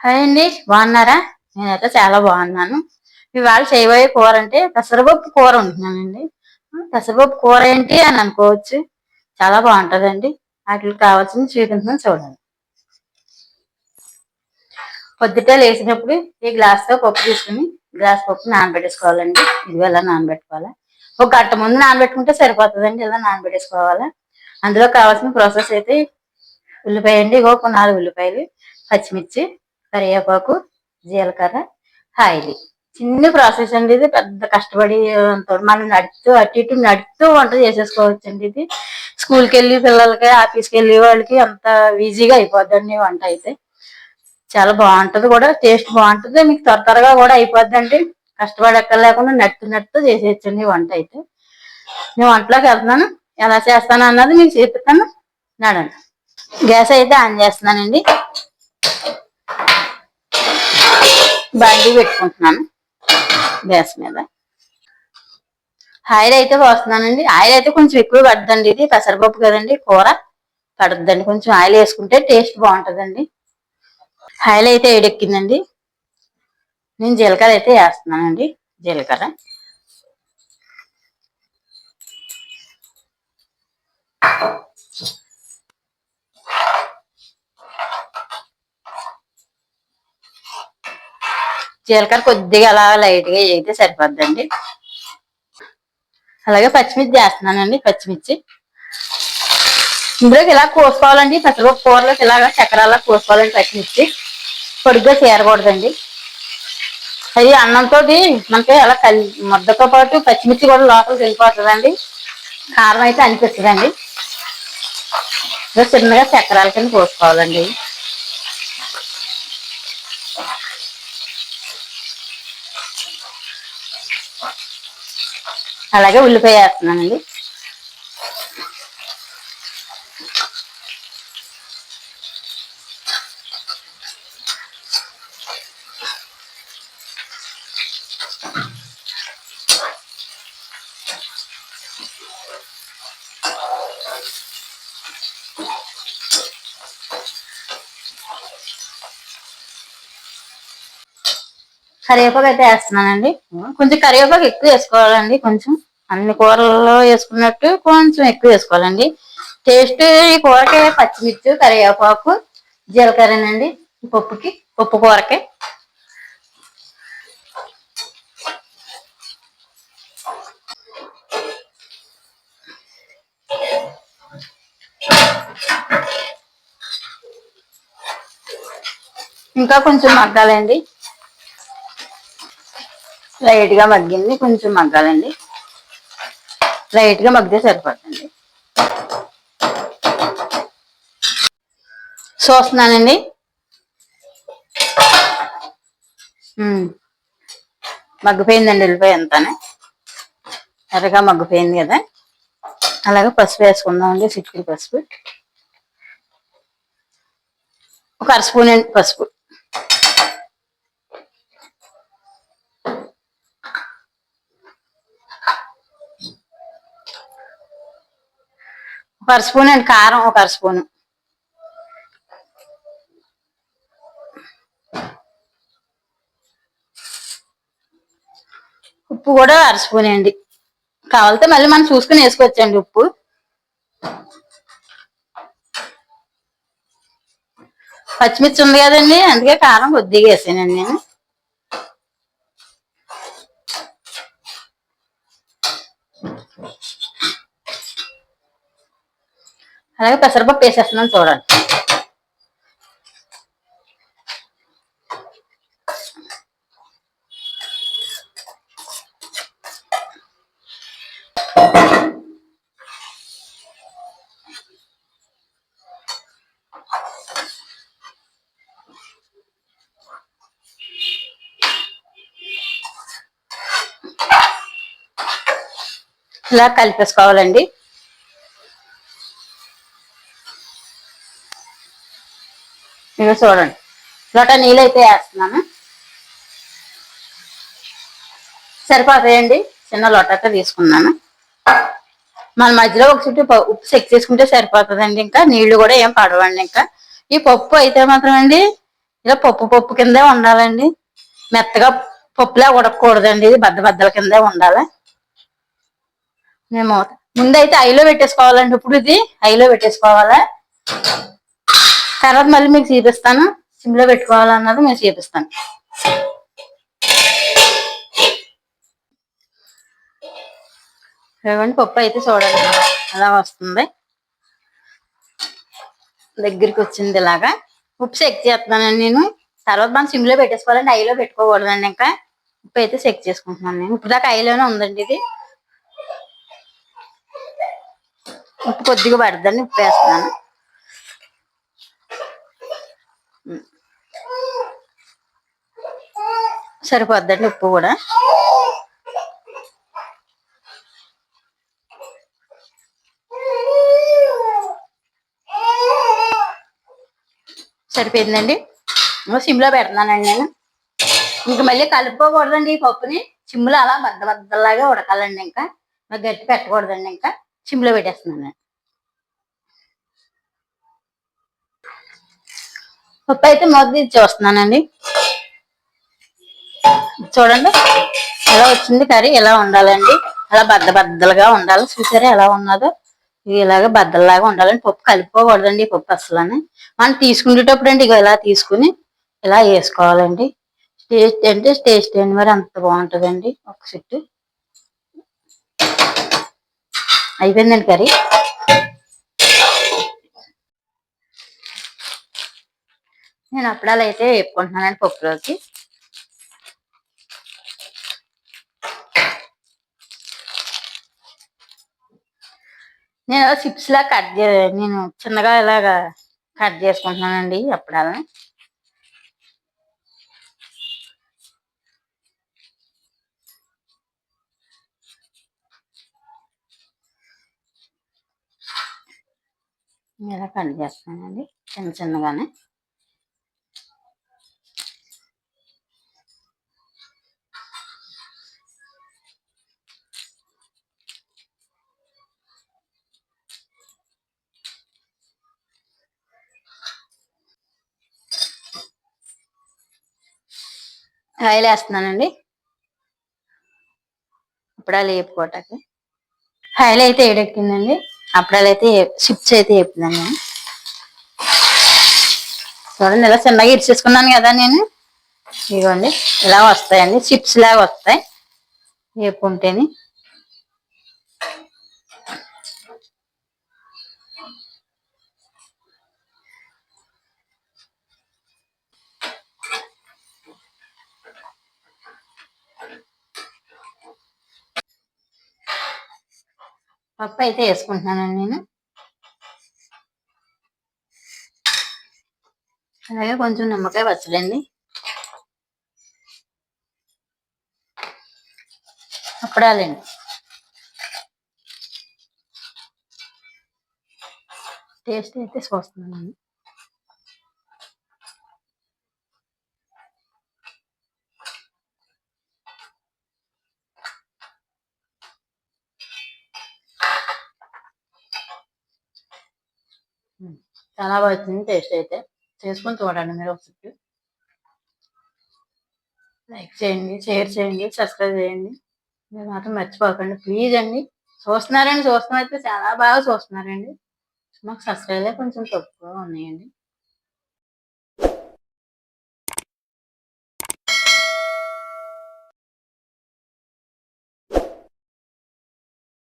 Hi అండి బాగున్నారా? నేనైతే చాలా బాగున్నాను. ఇవాళ చేయబోయే కూర అంటే పెసరపప్పు కూర ఉంటున్నానండి. పెసరపప్పు కూర ఏంటి అని అనుకోవచ్చు. చాలా బాగుంటుందండి. వాటికి కావాల్సింది చూపించిన చూడండి. పొద్దుటే లేచినప్పుడు ఈ గ్లాస్తో పప్పు తీసుకుని గ్లాస్ పప్పు నానబెట్టేసుకోవాలండి. ఇది ఎలా నానబెట్టుకోవాలి. ఒక గంట ముందు నానబెట్టుకుంటే సరిపోతుందండి. ఇలా నానబెట్టేసుకోవాలి? అందులో కావాల్సిన ప్రాసెస్ అయితే ఉల్లిపాయ అండి. ఇగో ఒక నాలుగు ఉల్లిపాయలు పచ్చిమిర్చి కరివేపాకు జీలకర్ర ఆయిల్ చిన్న ప్రాసెస్ అండి ఇది పెద్ద కష్టపడి మనం నడుస్తూ అటు ఇటు నడుస్తూ వంట చేసేసుకోవచ్చు అండి ఇది. స్కూల్కి వెళ్ళి పిల్లలకి ఆఫీస్కి వెళ్ళి వాళ్ళకి అంత ఈజీగా అయిపోద్దండి వంట అయితే. చాలా బాగుంటది కూడా టేస్ట్ బాగుంటుంది. మీకు త్వర త్వరగా కూడా అయిపోద్దండి. కష్టపడి ఎక్కడ లేకుండా నట్టు నట్టు చేసేయచ్చండి వంట అయితే. నేను వంటలోకి వెళ్తున్నాను. ఎలా చేస్తాను అన్నది మీకు చెప్తాను నడండి గ్యాస్ అయితే ఆన్ చేస్తున్నానండి. బండి పెట్టుకుంటున్నాను. గ్యాస్ మీద. ఆయిల్ అయితే పోస్తున్నానండి. ఆయిల్ అయితే కొంచెం ఎక్కువ పడుతుందండి ఇది. పెసరపప్పు కదండి కూర పడద్దండి. కొంచెం ఆయిల్ వేసుకుంటే టేస్ట్ బాగుంటుందండి. ఆయిల్ అయితే ఏడెక్కిందండి నేను జీలకర్ర అయితే వేస్తున్నానండి. జీలకర్ర. జీలకర్ర కొద్దిగా అలా లైట్గా అయితే సరిపోద్దండి. అలాగే పచ్చిమిర్చి చేస్తున్నానండి పచ్చిమిర్చి. ఇందులోకి ఇలా కోసుకోవాలండి పెసరపప్పు కూరలోకి ఇలాగా చక్రాలా కోసుకోవాలండి పచ్చిమిర్చి. పొడిగ్గా చేరకూడదండి. అది అన్నంతో మనకి అలా కలి ముద్దతో పాటు పచ్చిమిర్చి కూడా లోపలికి వెళ్ళిపోతుందండి. కారం అయితే అనిపిస్తుందండి. చిన్నగా చక్రాల కింద కోసుకోవాలండి. అలాగే ఉల్లిపాయ వేస్తున్నానండి. కరివేపాకు అయితే వేస్తున్నానండి. కొంచెం కరివేపాకు ఎక్కువ వేసుకోవాలండి. కొంచెం అన్ని కూరల్లో వేసుకున్నట్టు కొంచెం ఎక్కువ వేసుకోవాలండి. టేస్ట్ ఈ కూరకి పచ్చిమిర్చి కరివేపాకు జీలకర్రనండి. పప్పుకి పప్పు కూరకి. ఇంకా కొంచెం మగ్గాలండి. లైట్గా మగ్గింది కొంచెం మగ్గాలండి. లైట్గా మగ్గితే సరిపోతుంది చూస్తున్నానండి. మగ్గిపోయిందండి వెళ్ళిపోయి అంతానే. ఎర్రగా మగ్గిపోయింది కదా. అలాగే పసుపు వేసుకుందామండి చిక్కుడు పసుపు. ఒక అర స్పూన్ అండి పసుపు. ఒక స్పూన్ అండి కారం ఒక అర ఉప్పు కూడా అర స్పూన్ అండి. కావాలితే మళ్ళీ మనం చూసుకుని వేసుకోవచ్చండి ఉప్పు. పచ్చిమిర్చి ఉంది కదండి అందుకే కారం కొద్దిగా వేసానండి నేను. అలాగే పెసరపప్పు వేసేస్తున్నాను చూడండి. ఇలా కలిపేసుకోవాలండి. ఇక చూడండి. లోట నీళ్ళు అయితే వేస్తున్నాను. సరిపోతాయండి. చిన్న లోటతో తీసుకున్నాను. మన మధ్యలో ఒక చుట్టూ ఉప్పు చెక్ చేసుకుంటే సరిపోతుందండి ఇంకా. నీళ్ళు కూడా ఏం పడవండి ఇంకా. ఈ పప్పు అయితే మాత్రం అండి ఇలా పప్పు పప్పు కిందే ఉండాలండి. మెత్తగా పప్పులా ఉడకకూడదండి. ఇది బద్ద బద్దల కిందే ఉండాలి. మేము ముందైతే ఐలో పెట్టేసుకోవాలండి. ఇప్పుడు ఇది ఐలో పెట్టేసుకోవాలా. తర్వాత మళ్ళీ మీకు చూపిస్తాను. సిమ్లో పెట్టుకోవాలన్నది మేము చూపిస్తాను. ఇవ్వండి పప్పు అయితే చూడండి. అలా వస్తుంది. దగ్గరికి వచ్చింది ఇలాగా. ఉప్పు చెక్ చేస్తున్నానండి నేను. తర్వాత మనం సిమ్లో పెట్టేసుకోవాలండి ఐలో పెట్టుకోకూడదండి ఇంకా. ఉప్పు అయితే చెక్ చేసుకుంటున్నాను నేను. ఇప్పుడు దాకా ఐలోనే ఉందండి ఇది. ఉప్పు కొద్దిగా పడుతుందండి ఉప్పు వేస్తున్నాను. సరిపోద్దండి ఉప్పు కూడా. సరిపోయిందండి. సిమ్లో పెడుతున్నానండి నేను. ఇంక మళ్ళీ కలుపుకోకూడదండి ఈ పప్పుని. సిమ్లో అలా బద్ద బద్దలాగా ఉడకాలండి ఇంకా. గట్టి పెట్టకూడదండి ఇంకా. సిమ్లో పెట్టేస్తున్నాను పప్పు అయితే మొదటి చూస్తున్నానండి చూడండి ఎలా వచ్చింది కర్రీ ఎలా ఉండాలండి? అలా బద్ద బద్దలుగా ఉండాలి? చూసారా ఎలా ఉన్నదో? ఇది ఇలాగ బద్దల్లాగా ఉండాలండి. పప్పు కలుపుకోకూడదండి ఈ పప్పు అసలని మనం తీసుకునేటప్పుడు అండి ఇక ఇలా తీసుకుని ఇలా వేసుకోవాలండి. టేస్ట్ అంటే టేస్ట్ అండి మరి అంత బాగుంటుందండి. ఒక సెట్ అయిపోయిందండి కర్రీ. నేను అప్పుడాలు అయితే వేపుకుంటున్నానండి పప్పులోకి నేను చిప్స్ లా కట్ చే నేను చిన్నగా ఇలాగా కట్ చేసుకుంటున్నానండి అప్పుడాలని ఇలా కట్ చేస్తానండి చిన్న చిన్నగానే. ఆయిల్ వేస్తున్నానండి. అప్పుడాలు వేపుకోవటానికి. ఆయిల్ అయితే ఏడెక్కిందండి అప్పుడాలు అయితే చిప్స్ అయితే వేపుతున్నాను నేను. చూడండి ఇలా చిన్నగా ఇచ్చేసుకున్నాను కదా నేను. ఇదిగోండి ఇలా వస్తాయండి. చిప్స్ లాగా వస్తాయి. వేపుకుంటేనే. పప్పు అయితే వేసుకుంటున్నానండి నేను. అలాగే కొంచెం నిమ్మకాయ పచ్చడండి. అప్పుడాలండి. టేస్ట్ అయితే చూస్తున్నాను చాలా బాగా వచ్చింది టేస్ట్ అయితే. చేసుకొని చూడండి మీరు ఒకసారి లైక్ చేయండి షేర్ చేయండి సబ్స్క్రైబ్ చేయండి. మీరు మాత్రం మర్చిపోకండి. ప్లీజ్ అండి. చూస్తున్నారండి చూస్తున్నారైతే చాలా బాగా చూస్తున్నారండి. మాకు సబ్స్క్రైబ్ కొంచెం తక్కువ ఉన్నాయండి.